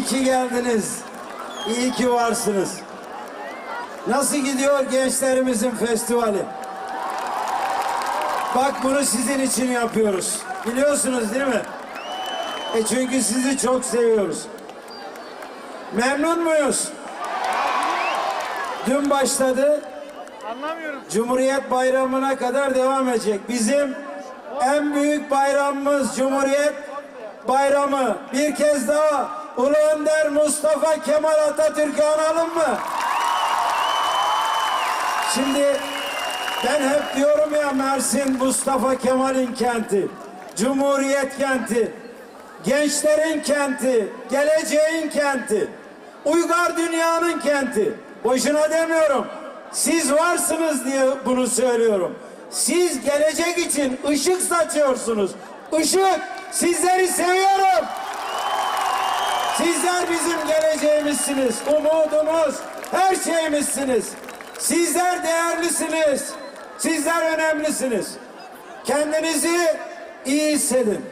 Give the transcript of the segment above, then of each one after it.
İyi ki geldiniz. İyi ki varsınız. Nasıl gidiyor gençlerimizin festivali? Bak bunu sizin için yapıyoruz. Biliyorsunuz değil mi? E çünkü sizi çok seviyoruz. Memnun muyuz? Dün başladı. Anlamıyorum. Cumhuriyet Bayramı'na kadar devam edecek. Bizim en büyük bayramımız Cumhuriyet Bayramı. Bir kez daha Ulu Önder Mustafa Kemal Atatürk'ü analım mı? Şimdi ben hep diyorum ya Mersin Mustafa Kemal'in kenti. Cumhuriyet kenti. Gençlerin kenti. Geleceğin kenti. Uygar dünyanın kenti. Boşuna demiyorum. Siz varsınız diye bunu söylüyorum. Siz gelecek için ışık saçıyorsunuz. Işık. Sizleri seviyorum. Sizler bizim geleceğimizsiniz, umudumuz, her şeyimizsiniz. Sizler değerlisiniz, sizler önemlisiniz. Kendinizi iyi hissedin.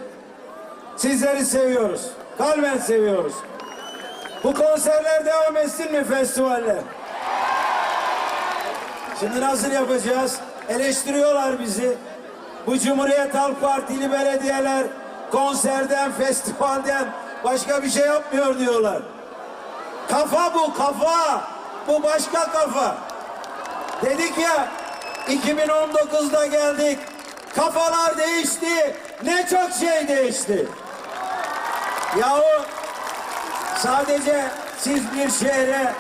Sizleri seviyoruz, kalben seviyoruz. Bu konserler devam etsin mi festivaller? Şimdi nasıl yapacağız? Eleştiriyorlar bizi. Bu Cumhuriyet Halk Partili belediyeler konserden, festivalden başka bir şey yapmıyor diyorlar. Kafa bu kafa. Bu başka kafa. Dedik ya 2019'da geldik. Kafalar değişti. Ne çok şey değişti. Yahu sadece siz bir şehre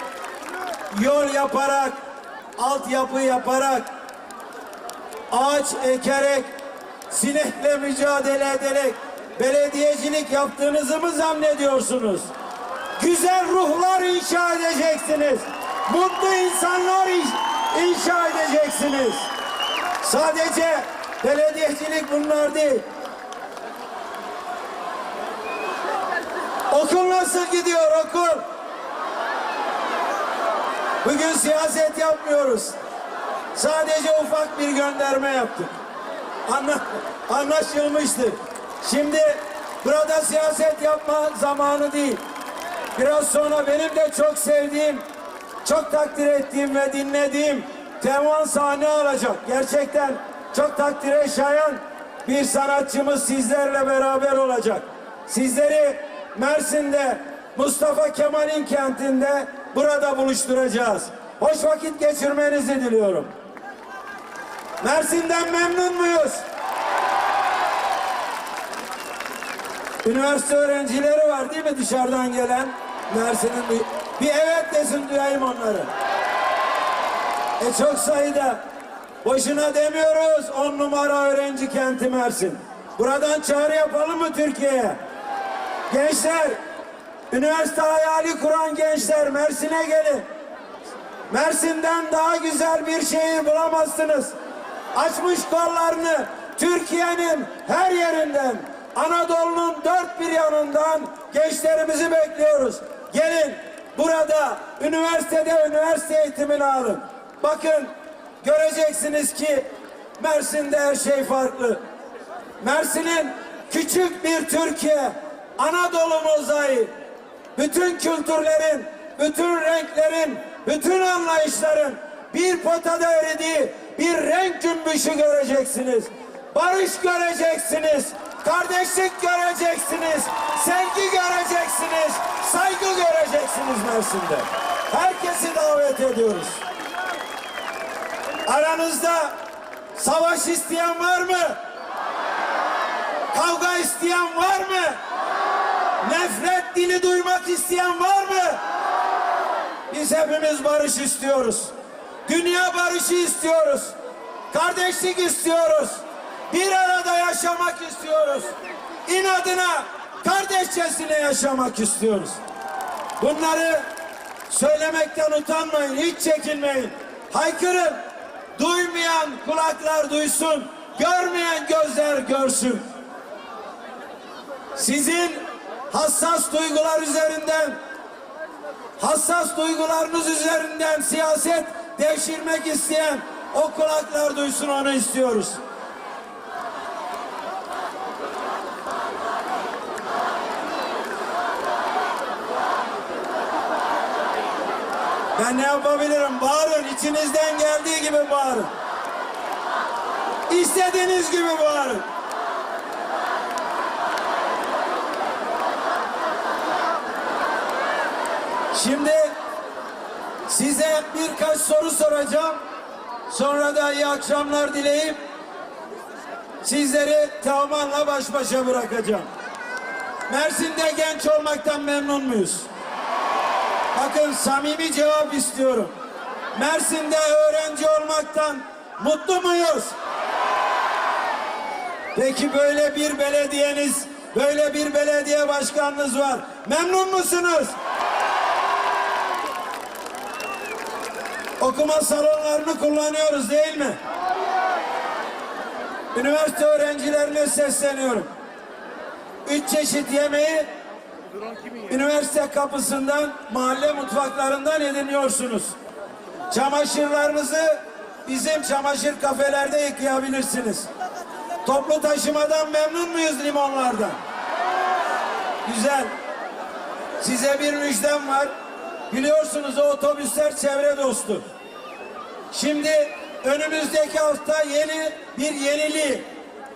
yol yaparak, altyapı yaparak, ağaç ekerek, sinekle mücadele ederek belediyecilik yaptığınızı mı zannediyorsunuz? Güzel ruhlar inşa edeceksiniz. Mutlu insanlar in- inşa edeceksiniz. Sadece belediyecilik bunlar değil. Okul nasıl gidiyor okul? Bugün siyaset yapmıyoruz. Sadece ufak bir gönderme yaptık. Anla, anlaşılmıştır. Şimdi burada siyaset yapma zamanı değil. Biraz sonra benim de çok sevdiğim, çok takdir ettiğim ve dinlediğim Teoman sahne alacak. Gerçekten çok takdire şayan bir sanatçımız sizlerle beraber olacak. Sizleri Mersin'de Mustafa Kemal'in kentinde burada buluşturacağız. Hoş vakit geçirmenizi diliyorum. Mersin'den memnun muyuz? Üniversite öğrencileri var değil mi dışarıdan gelen Mersin'in bir, bir evet desin duyayım onları. E çok sayıda. Boşuna demiyoruz on numara öğrenci kenti Mersin. Buradan çağrı yapalım mı Türkiye'ye? Gençler, üniversite hayali kuran gençler Mersin'e gelin. Mersin'den daha güzel bir şehir bulamazsınız. Açmış kollarını Türkiye'nin her yerinden, Anadolu'nun dört bir yanından gençlerimizi bekliyoruz. Gelin burada üniversitede üniversite eğitimini alın. Bakın göreceksiniz ki Mersin'de her şey farklı. Mersin'in küçük bir Türkiye, Anadolu mozaiği, bütün kültürlerin, bütün renklerin, bütün anlayışların bir potada eridiği bir renk cümbüşü göreceksiniz. Barış göreceksiniz. Kardeşlik göreceksiniz. Sevgi göreceksiniz. Saygı göreceksiniz Mersin'de. Herkesi davet ediyoruz. Aranızda savaş isteyen var mı? Kavga isteyen var mı? Nefret dili duymak isteyen var mı? Biz hepimiz barış istiyoruz. Dünya barışı istiyoruz. Kardeşlik istiyoruz. Bir arada yaşamak istiyoruz. İnadına, kardeşçesine yaşamak istiyoruz. Bunları söylemekten utanmayın, hiç çekinmeyin. Haykırın. Duymayan kulaklar duysun, görmeyen gözler görsün. Sizin hassas duygular üzerinden hassas duygularınız üzerinden siyaset devşirmek isteyen o kulaklar duysun onu istiyoruz. Ben ne yapabilirim? Bağırın. içinizden geldiği gibi bağırın. İstediğiniz gibi bağırın. Şimdi size birkaç soru soracağım. Sonra da iyi akşamlar dileyip sizleri Teoman'la baş başa bırakacağım. Mersin'de genç olmaktan memnun muyuz? Bakın samimi cevap istiyorum. Mersin'de öğrenci olmaktan mutlu muyuz? Peki böyle bir belediyeniz, böyle bir belediye başkanınız var. Memnun musunuz? Okuma salonlarını kullanıyoruz değil mi? Üniversite öğrencilerine sesleniyorum. Üç çeşit yemeği üniversite kapısından, mahalle mutfaklarından ediniyorsunuz. Çamaşırlarınızı bizim çamaşır kafelerde yıkayabilirsiniz. Toplu taşımadan memnun muyuz limonlardan? Güzel. Size bir müjdem var. Biliyorsunuz o otobüsler çevre dostu. Şimdi önümüzdeki hafta yeni bir yeniliği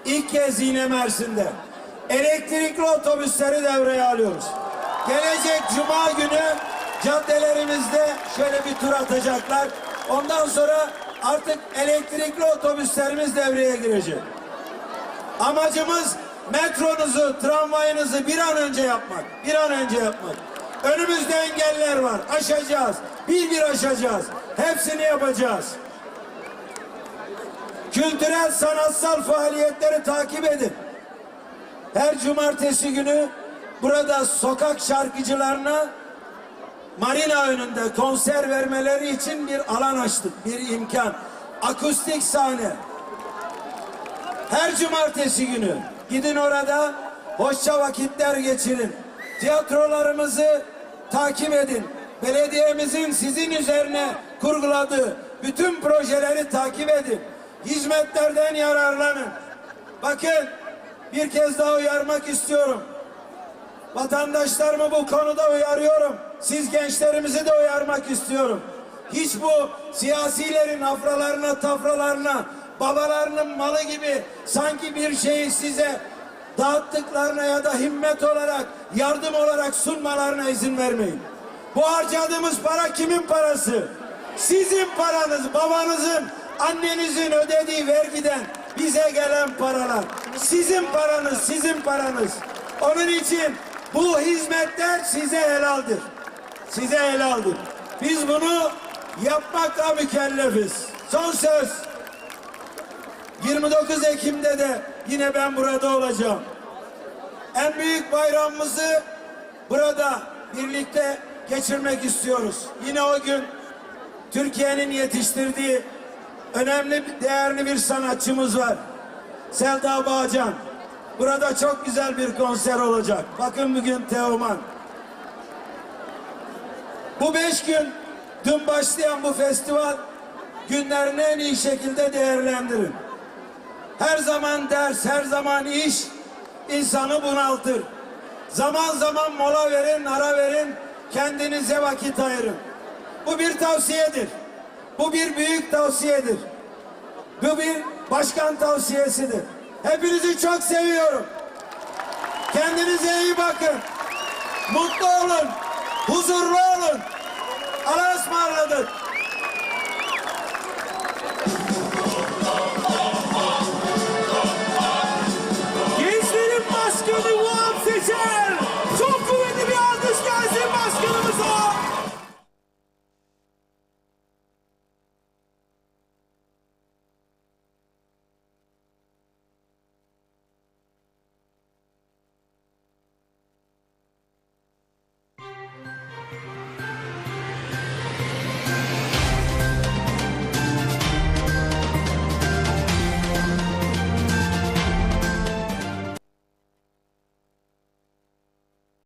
ilk kez yine Mersin'de. Elektrikli otobüsleri devreye alıyoruz. Gelecek cuma günü caddelerimizde şöyle bir tur atacaklar. Ondan sonra artık elektrikli otobüslerimiz devreye girecek. Amacımız metronuzu, tramvayınızı bir an önce yapmak. Bir an önce yapmak. Önümüzde engeller var. Aşacağız. Bir bir aşacağız. Hepsini yapacağız. Kültürel, sanatsal faaliyetleri takip edin. Her cumartesi günü burada sokak şarkıcılarına marina önünde konser vermeleri için bir alan açtık. Bir imkan. Akustik sahne. Her cumartesi günü gidin orada hoşça vakitler geçirin. Tiyatrolarımızı takip edin. Belediyemizin sizin üzerine kurguladığı bütün projeleri takip edin. Hizmetlerden yararlanın. Bakın bir kez daha uyarmak istiyorum. Vatandaşlarımı bu konuda uyarıyorum. Siz gençlerimizi de uyarmak istiyorum. Hiç bu siyasilerin afralarına, tafralarına, babalarının malı gibi sanki bir şeyi size dağıttıklarına ya da himmet olarak, yardım olarak sunmalarına izin vermeyin. Bu harcadığımız para kimin parası? Sizin paranız, babanızın, annenizin ödediği vergiden bize gelen paralar. Sizin paranız, sizin paranız. Onun için bu hizmetler size helaldir. Size helaldir. Biz bunu yapmakla mükellefiz. Son söz. 29 Ekim'de de yine ben burada olacağım. En büyük bayramımızı burada birlikte geçirmek istiyoruz. Yine o gün Türkiye'nin yetiştirdiği önemli, değerli bir sanatçımız var. Selda Bağcan. Burada çok güzel bir konser olacak. Bakın bugün Teoman. Bu beş gün dün başlayan bu festival günlerini en iyi şekilde değerlendirin. Her zaman ders, her zaman iş insanı bunaltır. Zaman zaman mola verin, ara verin, kendinize vakit ayırın. Bu bir tavsiyedir. Bu bir büyük tavsiyedir. Bu bir başkan tavsiyesidir. Hepinizi çok seviyorum. Kendinize iyi bakın. Mutlu olun. Huzurlu olun. Allah'a ısmarladık.